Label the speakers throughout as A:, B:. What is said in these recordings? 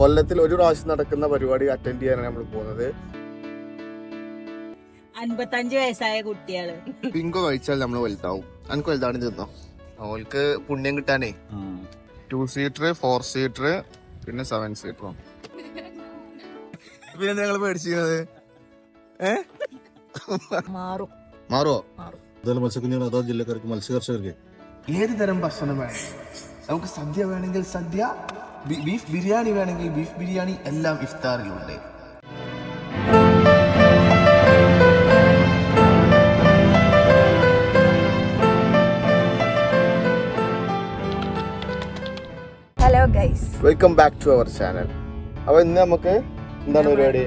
A: കൊല്ലത്തിൽ ഒരു പ്രാവശ്യം നടക്കുന്ന പരിപാടി അറ്റൻഡ് ചെയ്യാനാണ് നമ്മൾ പോകുന്നത്.
B: അൻപത്തഞ്ച് വയസ്സായ കുട്ടികൾ.
A: ബിങ്കോ കഴിച്ചാൽ നമ്മൾ വലുതാവും. അനക്ക് വലുതാണ് തിന്നോ അവൾക്ക് പുണ്യം കിട്ടാനേ. ടു സീറ്റർ ഫോർ സീറ്റർ പിന്നെ സെവൻ സീറ്ററും പിന്നെ ഞങ്ങൾ പേടിച്ചിരുന്നത്
B: മാറോ.
C: അതുപോലെ മത്സ്യക്കുഞ്ഞുങ്ങൾ അതോ ജില്ലക്കാർക്ക് മത്സ്യകർഷകർക്ക്.
A: ഏത് തരം ഭക്ഷണം വേണം? നമുക്ക് സദ്യ വേണമെങ്കിൽ സദ്യ ബീഫ് ബിരിയാണി വേണമെങ്കിൽ ബീഫ് ബിരിയാണി എല്ലാം ഇഫ്താറിലുണ്ട്.
B: Hello guys
A: welcome back to our channel അപ്പൊ ഇന്ന് നമുക്ക് എന്താണ് പരിപാടി?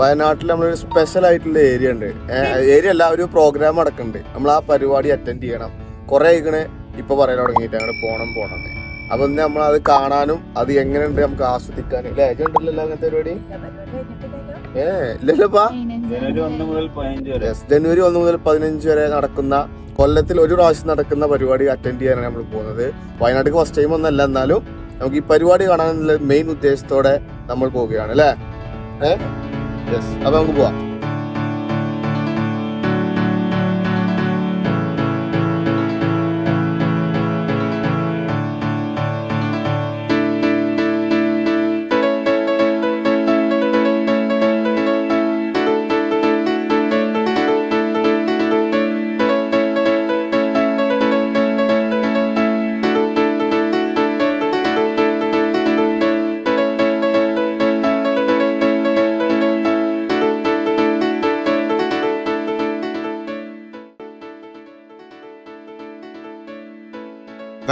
A: വയനാട്ടിൽ നമ്മളൊരു സ്പെഷ്യൽ ആയിട്ടുള്ള ഏരിയ ഉണ്ട്. ഏരിയ അല്ല ഒരു പ്രോഗ്രാം നടക്കുന്നുണ്ട്. നമ്മൾ ആ പരിപാടി അറ്റൻഡ് ചെയ്യണം. കുറെ ഇങ്ങനെ ഇപ്പൊ പറയാൻ തുടങ്ങിയിട്ട് അങ്ങനെ പോണം പോണം എന്ന്. അപ്പൊ ഇന്ന് നമ്മൾ അത് കാണാനും അത് എങ്ങനെയുണ്ട് നമുക്ക് ആസ്വദിക്കാനും. അല്ലേ ഉണ്ടല്ലോ അങ്ങനത്തെ പരിപാടി. ഏ ഇല്ലല്ലോപ്പാ
C: ജനുവരി ഒന്ന് മുതൽ പതിനഞ്ച് വരെ.
A: ജനുവരി ഒന്ന് മുതൽ പതിനഞ്ച് വരെ നടക്കുന്ന കൊല്ലത്തിൽ ഒരു പ്രാവശ്യം നടക്കുന്ന പരിപാടി അറ്റൻഡ് ചെയ്യാനാണ് നമ്മൾ പോകുന്നത്. വയനാട്ടിൽ ഫസ്റ്റ് ടൈം ഒന്നല്ല എന്നാലും നമുക്ക് ഈ പരിപാടി കാണാനുള്ള മെയിൻ ഉദ്ദേശത്തോടെ നമ്മൾ പോവുകയാണ് അല്ലേ? ഏ? യെസ് അപ്പൊ നമുക്ക് പോവാം.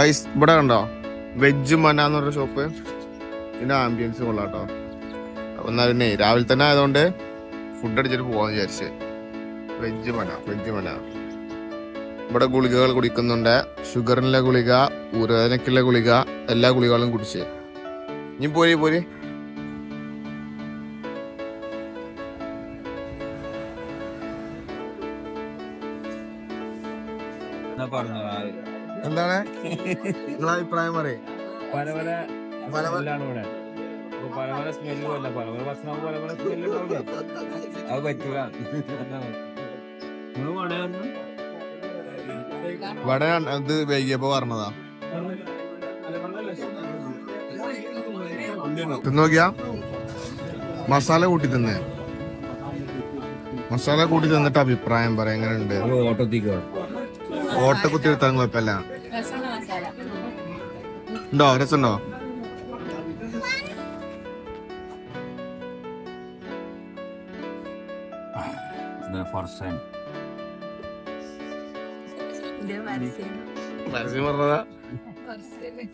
A: ഗൈസ് ഇവിടെ കണ്ടോ? വെജ് മന എന്ന് പറഞ്ഞ ഷോപ്പ് ഇതിന്റെ ആംബിയൻസ് കൊള്ളാട്ടോ കേട്ടോ. പിന്നെ രാവിലെ തന്നെ ആയതുകൊണ്ട് ഫുഡ് അടിച്ചിട്ട് പോവാന്ന് വിചാരിച്ച്. Veg Mana veg Mana. ഇവിടെ ഗുളികകൾ കുടിക്കുന്നുണ്ട്. ഷുഗറിനുള്ള ഗുളിക ഊരവേദനക്കുള്ള ഗുളിക എല്ലാ ഗുളികകളും കുടിച്ച്. ഇനി പോരി പോരി. എന്താണ്? നിങ്ങളെ അഭിപ്രായം പറയേ.
D: പല പല
A: പല
D: ഇവിടെ. പല പല സ്മെല്ലും പല പല ഭക്ഷണം പല പല സ്മെല്ല് അത് പറ്റൂല.
A: വട ഇത് വൈകിയപ്പോ പറഞ്ഞതാ. തിന്നോക്കിയാ? മസാല കൂട്ടി തിന്നേ. മസാല കൂട്ടി തിന്നിട്ട് അഭിപ്രായം പറയാം എങ്ങനെയുണ്ട്?
D: ഓട്ടത്തിക്കോ
A: ഓട്ട കുത്തി എടുത്താൽ കുഴപ്പമില്ല. ഉണ്ടോ? രസമുണ്ടോ?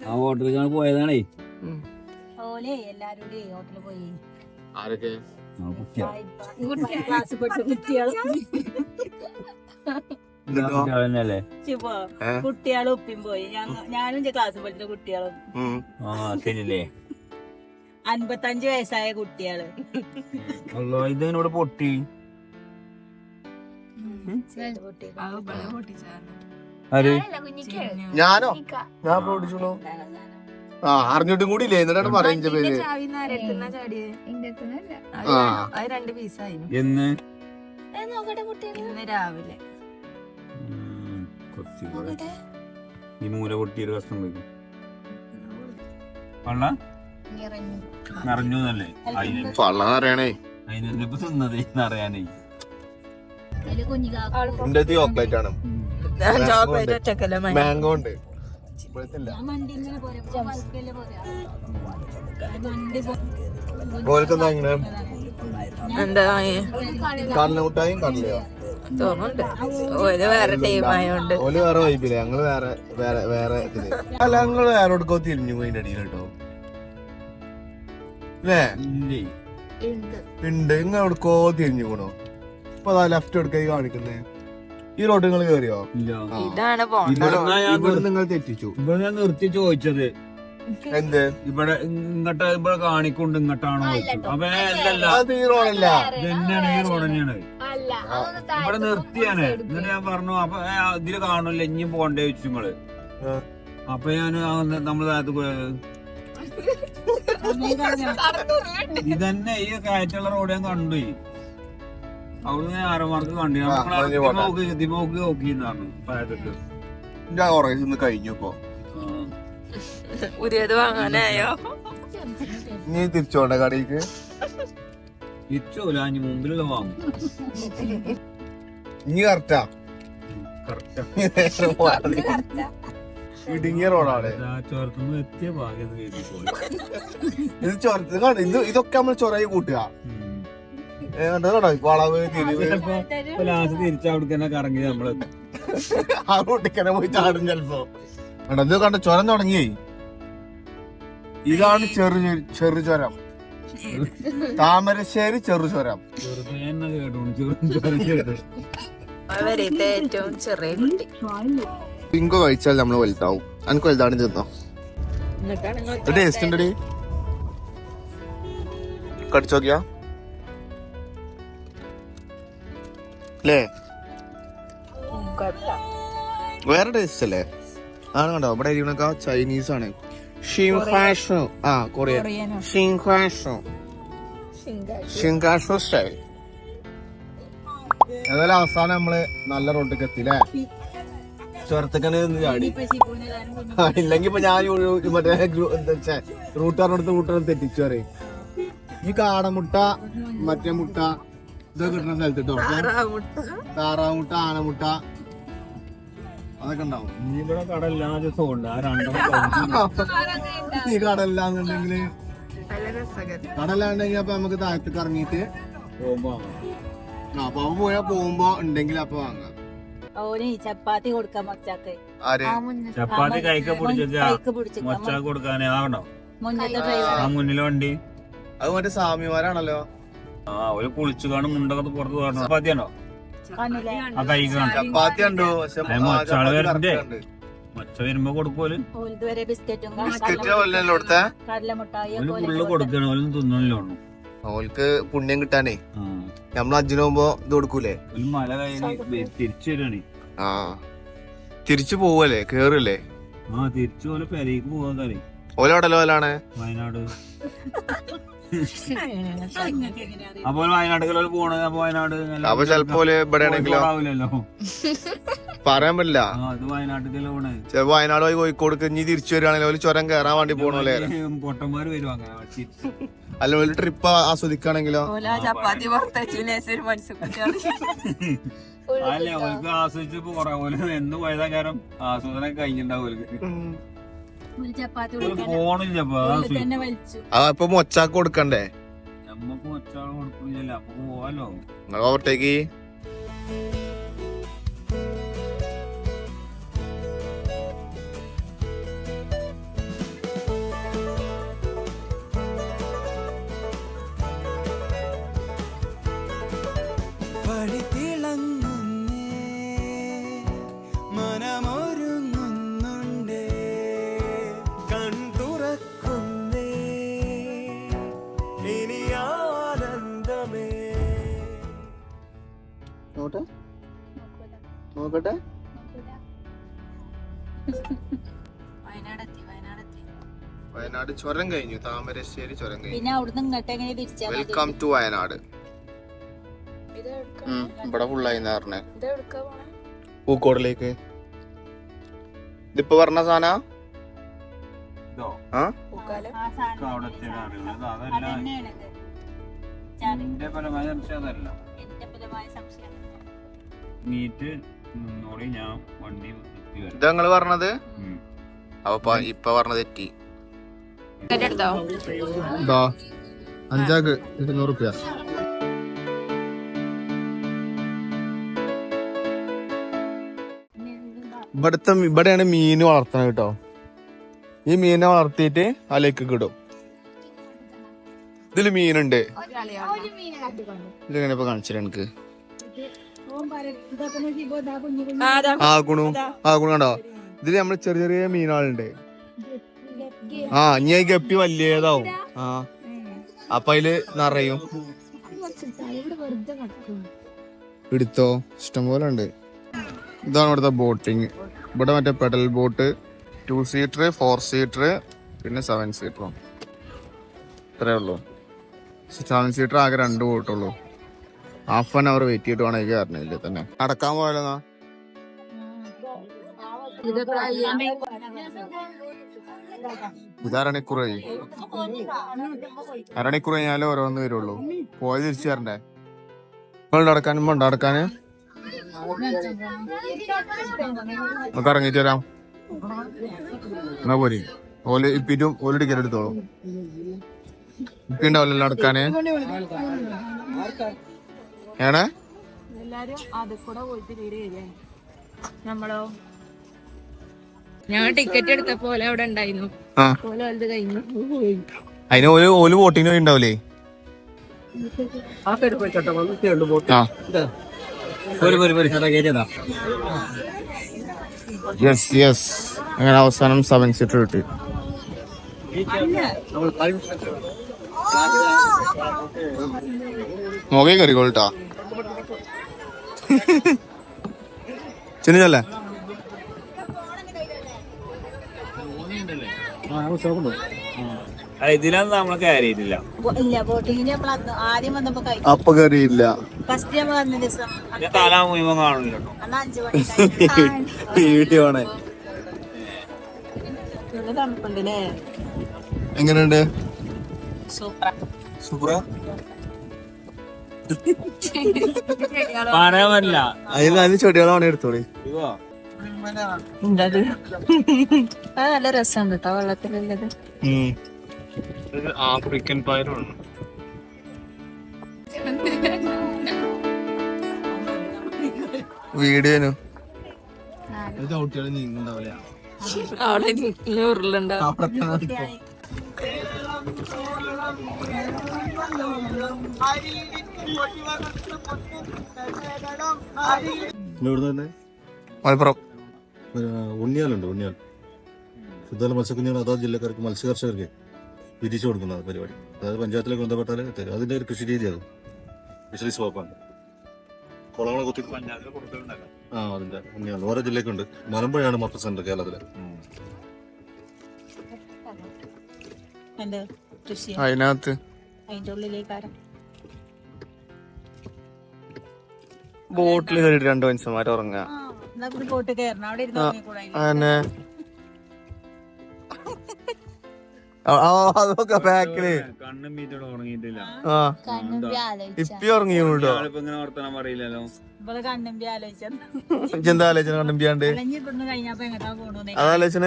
D: ആ ഹോട്ടലിൽ പോയതാണേ.
B: ഓലെ ഹോട്ടലിൽ പോയി.
A: ആരൊക്കെ?
B: കുട്ടികളും ഉപ്പിയും പോയി. ഞാനും ക്ലാസ് പഠിച്ച കുട്ടികളും അൻപത്തഞ്ച് വയസ്സായ
D: കുട്ടികൾ ഇതിനോട് പൊട്ടി?
A: ഞാനോ? ഞാൻ പൊട്ടിച്ചോളൂ. ആ അറിഞ്ഞിട്ടും കൂടി ഇല്ലേ എന്നിട്ടാണ് പറയുന്ന പേര്. ആ.
E: അത് രണ്ട് പീസായി.
D: എന്ന്?
E: ഇന്ന് രാവിലെ.
D: കൂടെ. ഈ മൂല പൊട്ടിയൊരു കഷ്ണം വയ്ക്കും പള്ള നിറഞ്ഞു. എന്നല്ലേ?
A: അറിയണേ
D: അതിനെന്താ ഇപ്പൊ തിന്നത് എന്നറിയാനേ
A: എന്റെ ചോക്ലേറ്റ് ആണ്. മാംഗോ ഉണ്ട്. ഓൽക്കെന്താ ഇങ്ങനെ കടലമുട്ടായും കടലയോ
E: തോന്നുന്നുണ്ട്. വേറെ ടീം ആയോണ്ട്.
A: ഓൽ വേറെ വൈബില്ലേ ഞങ്ങൾ വേറെ വേറെ അല്ല ഞങ്ങൾ വേറെ എടുക്കോ തിരിഞ്ഞു അടിയിൽ കേട്ടോ അല്ലേ ഉണ്ട്. പോണോ. ഇപ്പൊ അതാ ലെഫ്റ്റ് എടുക്കായി കാണിക്കുന്നേ? ഈ റോഡ് നിങ്ങൾ കേറിയോ?
E: ഇതാണ്
A: ഇവിടെ നിങ്ങൾ തെറ്റിച്ചു.
D: ഇവിടെ ഞാൻ നിർത്തി ചോദിച്ചത്.
A: എന്ത്?
D: ഇവിടെ ഇങ്ങോട്ട് ഇവിടെ കാണിക്കൊണ്ട് ഇങ്ങോട്ടാണോ അപ്പൊ അല്ലല്ല
A: അത് ഈ റോഡല്ല
D: ഇതന്നെയാണ് ഈ റോഡ് തന്നെയാണ്. ഇവിടെ നിർത്തിയാണ്. എന്നിട്ട് ഞാൻ പറഞ്ഞു അപ്പൊ ഇതിൽ കാണുമല്ലോ ഇനിയും പോണ്ടേ വെച്ചു
A: നിങ്ങൾ.
D: അപ്പൊ ഞാൻ നമ്മൾ താഴത്ത് ഇതന്നെ ഈ കയറ്റുള്ള റോഡ് ഞാൻ കണ്ടു. അവിടുന്ന് ആരോമാർക്ക് കണ്ടു. നോക്കി ദിമോക്ക്
A: ഞാൻ കുറേ ഇന്ന് കഴിഞ്ഞു ഇപ്പൊ.
E: പുതിയത് വാങ്ങാനായോ?
A: നീ തിരിച്ചോണ്ട കടയിക്ക്
D: ഇച്ചോല അഞ്ഞ് മുമ്പിലുള്ള വാങ്ങും.
A: ഇനി കറക്റ്റാ? ഇടുങ്ങിയ റോഡാണ്.
D: ചോരത്തുനിന്ന് എത്തിയ ഭാഗ്യം
A: ഇത് ചൊര ഇത് ഇത് ഇതൊക്കെ നമ്മൾ ചൊറയി കൂട്ടുക. കണ്ടോ? വളവ് തിരിവ്
D: കറങ്ങി നമ്മൾ
A: ആ പോയി ചാടും ചെലപ്പോ. കണ്ടോ? ഇത് കണ്ട? ചുരം തുടങ്ങിയേ ഇതാണ് ചെറു ചെറു ചുരം. താമരശ്ശേരി
D: ചെറുചോരം.
E: അവരിത്തെ ഏറ്റവും ചെറിയ കുട്ടി.
A: പിങ്കോ കഴിച്ചാൽ നമ്മൾ വലുതാവും. എനിക്ക് വലുതാണ് തിന്നോ. ടേസ്റ്റ് ഉണ്ടടി. കടിച്ചോക്കിയാ? അല്ലേ വേറെ ടേസ്റ്റ് അല്ലേ? ആണ് കണ്ടോ ഇവിടെ ഇരിക്കണക്കാ ചൈനീസ് ആണ്. ഷിൻഹാഷു ആ കൊറിയൻ ഷിൻഹാഷു ഷിൻഹാഷു സ്റ്റൈൽ ഏതായാലും അവസാനം നമ്മൾ നല്ല റോഡിലേക്ക് എത്തില്ലേ ചുരത്തക്കനെ നിന്ന് ചാടി. ആ, ഇല്ലെങ്കി ഇപ്പൊ ഞാൻ മറ്റേ റൂട്ടാറിനടുത്ത് റൂട്ടർ തെറ്റിച്ചു പറയും. ഈ കാടമുട്ട മറ്റേ മുട്ട ഇതൊക്കെ കിട്ടുന്ന സ്ഥലത്ത് കേട്ടോ താറാമുട്ട ആനമുട്ട. അതൊക്കെ ഉണ്ടാവും.
D: ഇനി ഇവിടെ കട എല്ലാ ദിവസവും ഉണ്ട് ആ രണ്ടെണ്ണം
A: ഈ കടലാണ്ടെങ്കിൽ അപ്പൊ നമുക്ക് താഴത്തേക്ക് ഇറങ്ങിയിട്ട്
D: പോകുമ്പോ
A: ആ അപ്പൊ അവൻ പോയാ പോകുമ്പോ ഉണ്ടെങ്കിൽ അപ്പൊ വാങ്ങാം.
B: ഓന് ചപ്പാത്തി കൊടുക്കാൻ മച്ചാക്ക്.
D: ചപ്പാത്തി കൈക്ക പിടിച്ചാ
B: കൈക്ക് പിടിച്ച്
D: മൊച്ച കൊടുക്കാനേ ആവണോ? ആ. മുന്നിലെ വണ്ടി.
A: അത് മറ്റേ സ്വാമിമാരാണല്ലോ.
D: ആ ഒരു കുളിച്ചു കാണും മുണ്ടൊക്കെ പുറത്ത് പോകണം ചപ്പാത്തിയാണോ? ആ
A: ചപ്പാത്തി പക്ഷെ മൊച്ചാൾ
D: വരണ്ടേ? വരുമ്പോ കൊടുക്കോൽ
B: ഇതുവരെ ബിസ്ക്കറ്റും
A: ബിസ്ക്കറ്റ് പോലല്ലോ ഇവിടുത്തെ
B: കടലമുട്ടായി
D: ഓൽ ഫുള്ള് കൊടുക്കണ. ഓലും തിന്നണല്ലോ
A: ഓൽക്ക് പുണ്യം കിട്ടാനേ.
D: ആ.
A: നമ്മൾ അജ്ജിന് പോകുമ്പോ ഇത് കൊടുക്കൂലേ?
D: ഒരു മല കഴിഞ്ഞ് തിരിച്ചു വരാണ്.
A: ആ. തിരിച്ചു പോവല്ലേ? കേറില്ലേ?
D: ആ തിരിച്ചു പോലെ പെരേക്ക് പോകാൻ കാര്യം
A: ഓലോടല്ലോ ഓലാണ്?
D: വയനാട്. അപ്പോൾ വയനാട്ടിൽ പോണത് അപ്പൊ വയനാട്
A: അപ്പൊ ചെലപ്പോ ഇവിടെ ആണെങ്കിലോ
D: ആവില്ലല്ലോ
A: പറയാൻ പറ്റില്ല.
D: അത് വയനാട്ടിലെ പോണത്
A: ചിലപ്പോ വയനാട് പോയി കോഴിക്കോട് ഇനി തിരിച്ചു വരികയാണെങ്കിൽ ഒരു ചുരം കയറാൻ വേണ്ടി പോണല്ലേ
D: പൊട്ടന്മാര് വരും അങ്ങനെ.
A: അല്ല ഒരു ട്രിപ്പ് ആസ്വദിക്കുകയാണെങ്കിലോ?
E: ഓല ചപ്പാത്തി
D: അല്ലേ ഓൾക്ക് ആസ്വദിച്ച് പോറാ ഓൽ എന്ന് പോയതാ കാരണം ആസ്വദനം കഴിഞ്ഞിണ്ടാവും അപ്പൊ
A: മൊച്ചാക്ക് കൊടുക്കണ്ടേ?
D: നമ്മക്ക് ഒച്ചാൾ കൊടുക്കുന്നില്ല അപ്പൊ പോവാലോ.
A: നിങ്ങൾ ഓവർടേക്ക് നോക്കട്ടെ.
B: വയനാടെത്തി വയനാടെത്തി.
A: വയനാട് ചുരം കഴിഞ്ഞു. താമരശ്ശേരി ചുരം കഴിഞ്ഞു.
B: ഇങ്ങോട്ട് എങ്ങനെ തിരിച്ചാ മതി?
A: Welcome to Wayanad. ഇവിടെ ഫുള്ളായി പറഞ്ഞേ. പൂക്കോടിലേക്ക്. ഇതിപ്പോ പറഞ്ഞ സാധന.
D: എന്റെ സംശയം അതല്ല. നീറ്റ് നിന്നോളി ഞാൻ വണ്ടി എത്തി വരാം.
A: ഇത് നിങ്ങൾ പറഞ്ഞത്. അപ്പൊ ഇപ്പൊ പറഞ്ഞത് തെറ്റി. അഞ്ചാക്ക് ഇരുന്നൂറ് റുപ്യ. ഇവിടുത്തെ ഇവിടെയാണ് മീൻ വളർത്തണം കേട്ടോ. ഈ മീനെ വളർത്തിയിട്ട് അലേക്ക് കിടും ഇതിൽ മീനുണ്ട്. ഇതിങ്ങനെ ഇപ്പൊ കാണിച്ചില്ല എനിക്ക്? ആ ഗുണു. ആ ഗുണു കണ്ടോ? ഇതിൽ നമ്മൾ ചെറിയ ചെറിയ മീനുകളുണ്ട് ആ ഇനി ഗപ്പി വലിയതാവും. ആ. അപ്പൊ അതിൽ നിറയും. എടുത്തോ? ഇഷ്ടംപോലെ ഉണ്ട്. ഇതാണ് ഇവിടുത്തെ ബോട്ടിങ്. ഇവിടെ മറ്റേ pedal boat two seater four seater പിന്നെ സെവൻ സീറ്ററും. അത്രേ ഉള്ളൂ. സെവൻ സീറ്റർ ആകെ രണ്ട് പോയിട്ടുള്ളൂ ഹാഫ് ആൻ അവർ വെയിറ്റ് ചെയ്തിട്ട് വേണം കയറണില്ല തന്നെ. നടക്കാൻ പോയാലോ? ഇത് അരണിക്കൂർ കഴിയും അരണിക്കൂർ കഴിഞ്ഞാലേ ഓരോന്ന് വരുള്ളൂ. പോയി തിരിച്ചു തരണ്ടേ നിങ്ങൾ നടക്കാനും വേണ്ട നടക്കാന് നമുക്ക് ഇറങ്ങിട്ട് വരാം. എന്നാ പോരി? ഓൽ ഇപ്പിറ്റും ഓൽ ടിക്കറ്റ് എടുത്തോളൂ. ഇപ്പിണ്ടാവില്ലല്ലോ നടക്കാന് ഏണേ?
E: എല്ലാരും അത് കൂടെ പോയിട്ട് വരികയല്ലേ നമ്മളോ? ഞങ്ങൾ ടിക്കറ്റ് എടുത്ത പോലെ അവിടെ ഉണ്ടായിരുന്നു.
A: ആ.
E: പോലെ വലുത് കഴിഞ്ഞു.
A: അതിന് ഓൽ ഓൽ പോയി ഉണ്ടാവില്ലേ യെസ് യെസ് അങ്ങനെ അവസാനം സെവൻ സീറ്റർ കിട്ടി. മുഖേ കയറിക്കോളട്ടാ ചെന്നിച്ചല്ലേ
D: ഇതിലൊന്നും നമ്മൾ കയറിയിട്ടില്ല
B: ഇല്ല ബോട്ടിങ്ങിന് നമ്മൾ ആദ്യം വന്നപ്പോ കഴിച്ചു
A: അപ്പൊ കയറിയില്ല
B: ഫസ്റ്റ് നമ്മൾ വന്ന ദിവസം.
D: ഞാൻ തല മുഴുവൻ കാണില്ല കേട്ടോ.
B: അന്ന് അഞ്ചു മണി
A: എങ്ങനെയുണ്ട്?
B: സൂപ്പർ
A: സൂപ്പറാ
D: പറയാൻ പറ്റില്ല.
A: അതിന് നല്ല ചെടികളാണ് എടുത്തോളി.
E: നല്ല രസമുണ്ട് കേട്ടോ വെള്ളത്തിലുള്ളത്.
A: ആഫ്രിക്കൻ പയറാണ് വീഡിയോനു
E: അവിടെ ഉരുളുണ്ടാവും.
A: മലപ്പുറം.
C: ഉണ്ണിയാലുണ്ട് ഉണ്ണിയാൽ. ശുദ്ധജല മത്സ്യക്കുഞ്ഞുങ്ങൾ അതാത് ജില്ലക്കാർക്ക് മത്സ്യകർഷകർക്ക് വിരിച്ചു കൊടുക്കുന്ന പരിപാടി. അതായത് പഞ്ചായത്തിലേക്ക് ബന്ധപ്പെട്ടാൽ തരും അതിന്റെ ഒരു കൃഷി രീതി രീതിയാണ് ഫിഷറീസ് വകുപ്പാണ് കുളങ്ങളെ കുത്തി ആ അതിന്റെ ഉണ്ണിയാൽ. ഓരോ ജില്ലക്കുണ്ട്. മലമ്പുഴയാണ് മൊത്തം സെന്റർ കേരളത്തിലെ.
B: കൃഷി
A: അതിനകത്ത്.
B: അതിന്റെ ഉള്ളിലേക്കാരം
A: ബോട്ടിൽ കയറിയിട്ട് രണ്ട് മനുഷ്യന്മാർ ഉറങ്ങുക.
B: ബോട്ട് കയറണം. അവിടെ ഇരുന്ന്
A: അതൊക്കെ ബാക്കിൽ.
D: കണ്ണും മീറ്റോടെ ഉറങ്ങിയിട്ടില്ല.
B: കണ്ണും
A: ഇപ്പി ഉറങ്ങി കേട്ടോ?
D: ഞാനിപ്പോ ഇങ്ങനെ വർത്തനം പറയില്ലല്ലോ.
B: കണ്ണും
A: ആലോചന
B: പോണു
A: അതാലോചന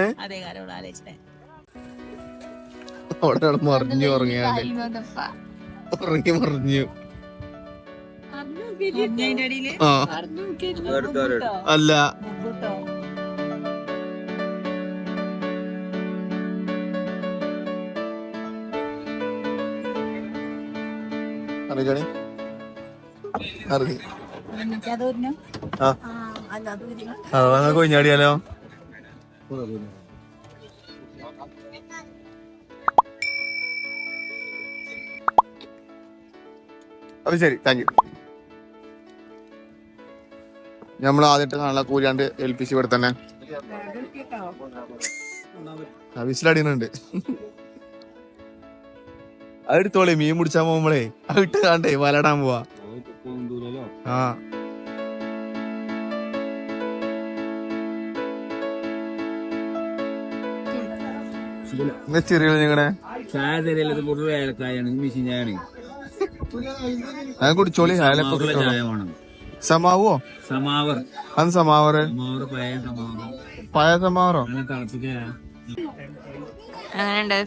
A: അവിടെ അവിടെ മറിഞ്ഞു ഉറങ്ങിയാണ്ട് ഉറങ്ങി മറിഞ്ഞു. ആ. അല്ല. അറിയണേ അറിയി ആ. കൊഞ്ഞാടിയാലോ? അത് ശരി താങ്ക് യു നമ്മൾ ആദ്യമായിട്ട് കാണാൻ കൂലിയാണ്ട് ഏൽപ്പിച്ച് ഇവിടെ തന്നെ. വിസിലടിയുന്നുണ്ട് അത് എടുത്തോളേ മീൻ മുടിച്ചാ പോകുമ്പോളേ അവിട്ട് കാണ്ടേ വലടാൻ പോവാ. ആ. ചെറിയ നിങ്ങളുടെ
D: ചായ കൂടുതൽ മെഷീൻ മിശിഞ്ഞാണ്
A: അത് കുടിച്ചോളി സമാവോ?
D: സമാവർ.
A: അത്
D: സമാവർ. പഴയ
A: സമാവറോ.
E: അങ്ങനെയുണ്ട്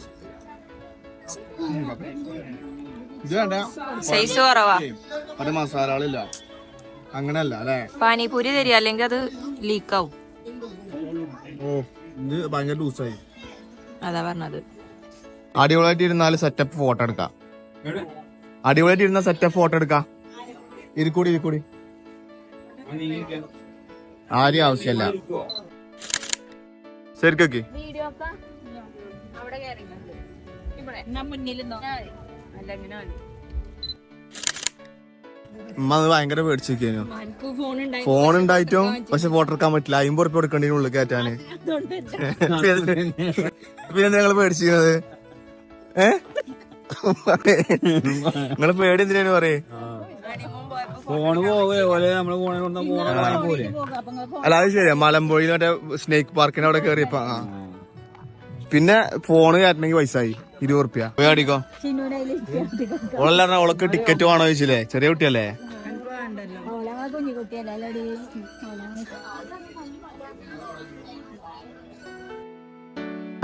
E: സൈസ് കുറവാ.
A: അത് മസാലകളില്ല. അങ്ങനല്ല അല്ലേ?
E: പാനിപൂരി തരിക അല്ലെങ്കിൽ അത് ലീക്കാവും
A: ഓ ഇത് ഭയങ്കര ലൂസായി
E: അതാ പറഞ്ഞത്.
A: അടിപൊളിയായിട്ട് ഇരുന്നാൽ സെറ്റപ്പ് ഫോട്ടോ എടുക്കാം അടിപൊളിയായിട്ട് ഇരുന്ന സെറ്റപ്പ് ഫോട്ടോ എടുക്കാം. ഇരിക്കൂടി ഇരിക്കൂടി ആരും ആവശ്യമല്ല. ശരിക്കൊക്കെ ഉമ്മ അത് ഭയങ്കര പേടിച്ചിരിക്കുന്നു.
E: ഫോൺ ഉണ്ടായി.
A: ഫോൺ ഉണ്ടായിട്ടും പക്ഷെ ഫോട്ടോ എടുക്കാൻ പറ്റില്ല. അമ്പത് ഉറപ്പ് കൊടുക്കേണ്ടി ഉള്ളിൽ കയറ്റാന്. പിന്നെ ഞങ്ങൾ പേടിച്ചിരിക്കുന്നത്. ഏ? നിങ്ങൾ പേടി എന്തിനാണ് പറയേ?
D: ഫോണ് പോവേ ഓലെ നമ്മൾ ഫോണിൽ ഫോണ് പോലെ.
A: അല്ല അത് ശരിയാ. മലമ്പുഴയിൽ മറ്റേ സ്നേക്ക് പാർക്കിന്റെ അവിടെ കയറിയപ്പോ ആ. പിന്നെ ഫോണ് കയറ്റണമെങ്കിൽ പൈസ ആയി ഇരുപത് റുപ്യ പോയി അടിക്കോ. ഓളല്ല ഓളക്ക് ടിക്കറ്റ് വേണോ ചോദിച്ചില്ലേ? ചെറിയ കുട്ടിയല്ലേ?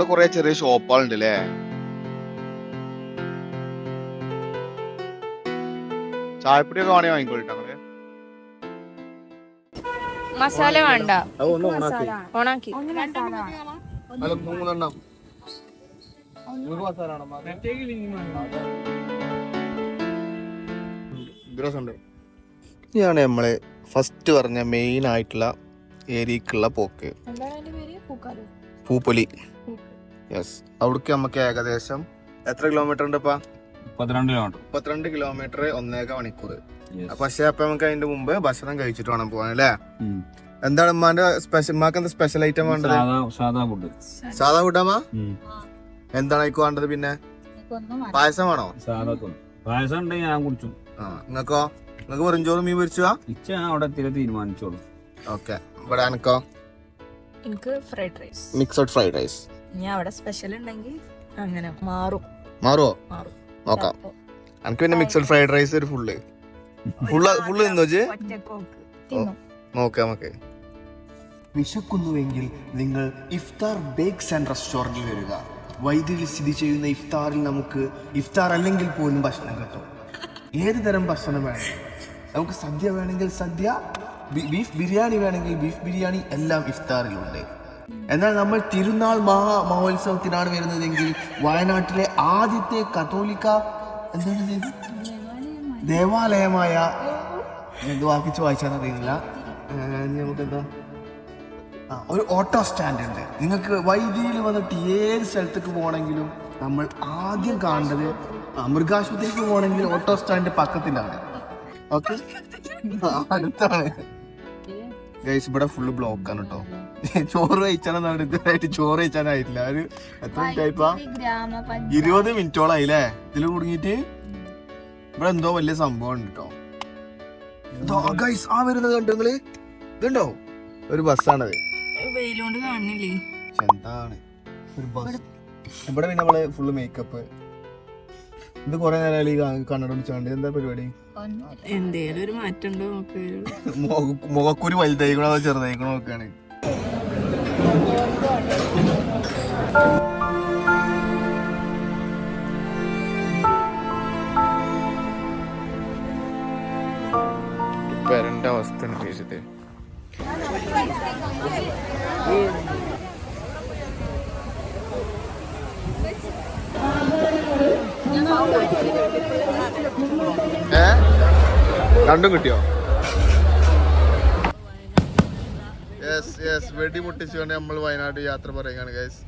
A: കൊറേ ചെറിയ ഷോപ്പുകളുണ്ട് അല്ലേ ചായപ്പൊടിയൊക്കെ വേണേ വാങ്ങിക്കോളിട്ടോ നിങ്ങൾ.
E: മസാല വേണ്ട.
A: ഓണാക്കി. മൂന്നെണ്ണം? ഇതാണ് നമ്മളെ ഫസ്റ്റ് പറഞ്ഞ മെയിൻ ആയിട്ടുള്ള ഏരിയക്കുള്ള പോക്ക്. പൂപ്പൊലി. യെസ് അവിടേക്ക് നമുക്ക് ഏകദേശം എത്ര കിലോമീറ്റർ ഉണ്ട് ഇപ്പൊ
D: പന്ത്രണ്ട് കിലോമീറ്റർ
A: മുപ്പത്തിരണ്ട് കിലോമീറ്റർ ഒന്നേക മണിക്കൂർ. പക്ഷെ അപ്പൊ നമുക്ക് അതിന്റെ മുമ്പ് ഭക്ഷണം കഴിച്ചിട്ട് വേണം പോകാൻ അല്ലേ? എന്താണ് ഉമ്മാന്റെ സ്പെഷ്യൽ ഉമ്മാക്ക് എന്താ സ്പെഷ്യൽ ഐറ്റം വേണ്ടത്?
D: സാധാ സാധാ ഫുഡ്
A: സാധാ ഫുഡാമാ എന്താണ് ഐക്ക് വേണ്ടത് പിന്നെ? പായസം വേണോ?
D: പായസം ഉണ്ടെങ്കിൽ ഞാൻ കുടിച്ചു.
A: ആ നിങ്ങക്കോ നിങ്ങക്ക് വെറുംചോറും മീൻ പൊരിച്ചു
D: ഇച്ച അവിടെ എത്തിയ തീരുമാനിച്ചോളൂ.
A: ഓക്കെ. ഇവിടെ എനക്കോ
E: എനിക്ക് fried rice
A: mixed fried rice
E: ഇനി അവിടെ സ്പെഷ്യൽ ഉണ്ടെങ്കിൽ അങ്ങനെ മാറും.
A: മാറുമോ
E: മാറും.
A: നോക്കാം. എനിക്ക് പിന്നെ മിക്സഡ് ഫ്രൈഡ് റൈസ് ഒരു ഫുള്ള് ഫുള്ള് ഫുള്ള് തിന്നോ നോക്കാം നമുക്ക്
F: വിശക്കുന്നുവെങ്കിൽ നിങ്ങൾ ഇഫ്താർ ബേക്സ് ആൻഡ് റെസ്റ്റോറന്റിൽ വരിക. വൈദ്യുതി സ്ഥിതി ചെയ്യുന്ന ഇഫ്താറിൽ നമുക്ക് ഇഫ്താർ അല്ലെങ്കിൽ പോലും ഭക്ഷണം കിട്ടും. ഏത് തരം ഭക്ഷണം വേണം? നമുക്ക് സദ്യ വേണമെങ്കിൽ സദ്യ ബീഫ് ബിരിയാണി വേണമെങ്കിൽ ബീഫ് ബിരിയാണി എല്ലാം ഇഫ്താറിലുണ്ട്. എന്നാൽ നമ്മൾ തിരുനാൾ മഹാ മഹോത്സവത്തിനാണ് വരുന്നതെങ്കിൽ വയനാട്ടിലെ ആദ്യത്തെ കത്തോലിക്ക എന്താണ് ദേവാലയമായ എന്ത് വാക്കിച്ച് വായിച്ചാന്ന് നമുക്കെന്താ? ആ, ഒരു ഓട്ടോ സ്റ്റാൻഡ് ഉണ്ട്. നിങ്ങൾക്ക് വൈദ്യുതിയിൽ വന്നിട്ട് ഏത് സ്ഥലത്തേക്ക് പോകണമെങ്കിലും നമ്മൾ ആദ്യം കാണേണ്ടത് മൃഗാശുപത്രിക്ക് പോകണമെങ്കിൽ ഓട്ടോ സ്റ്റാൻഡ് പക്കത്തിലാണ്. ഓക്കെ? അടുത്താണ്.
A: ഗൈസ് ഇവിടെ ഫുള്ള് ബ്ലോക്കാണ് ആണ് കേട്ടോ ചോറ് കഴിച്ചാലെന്നാണ് ഇതുവരായിട്ട് ചോറ് കഴിച്ചാനായിട്ടില്ല. ഒരു എത്ര മിനിറ്റ് ആയിപ്പാ? ഇരുപത് മിനിറ്റോളായി അല്ലേ ഇതിൽ കുടുങ്ങിയിട്ട്? ഇവിടെ എന്തോ വലിയ സംഭവം ഉണ്ട് കേട്ടോ ഗൈസ് ആ വരുന്നത് കണ്ടോ നിങ്ങൾ? ഇതുണ്ടോ? ഒരു ബസ്സാണത്.
E: വെയിലോണ്ട് കാണില്ലേ
A: പക്ഷെ എന്താണ്? ഒരു ബസ്. ഇവിടെ പിന്നെ നമ്മൾ ഫുള്ള് മേക്കപ്പ് ഇത് കൊറേ നേരം ഈ കണ്ണട പിടിച്ചാണ്ട്. എന്താ പരിപാടി?
E: എന്തേലും ഒരു മാറ്റം ഉണ്ടോ?
A: മുഖ- മുഖക്കുരു വലുതായിക്കണോ അതോ ചെറുതായിക്കണോ നോക്കാണ്. പെരന്റെ അവസ്ഥ ഉദ്ദേശിച്ചത് ഏ? രണ്ടും കിട്ടിയോ? യെസ് യെസ് വെടി പൊട്ടിച്ചുകൊണ്ട് നമ്മൾ വയനാട് യാത്ര പറയുകയാണ് ഗൈസ്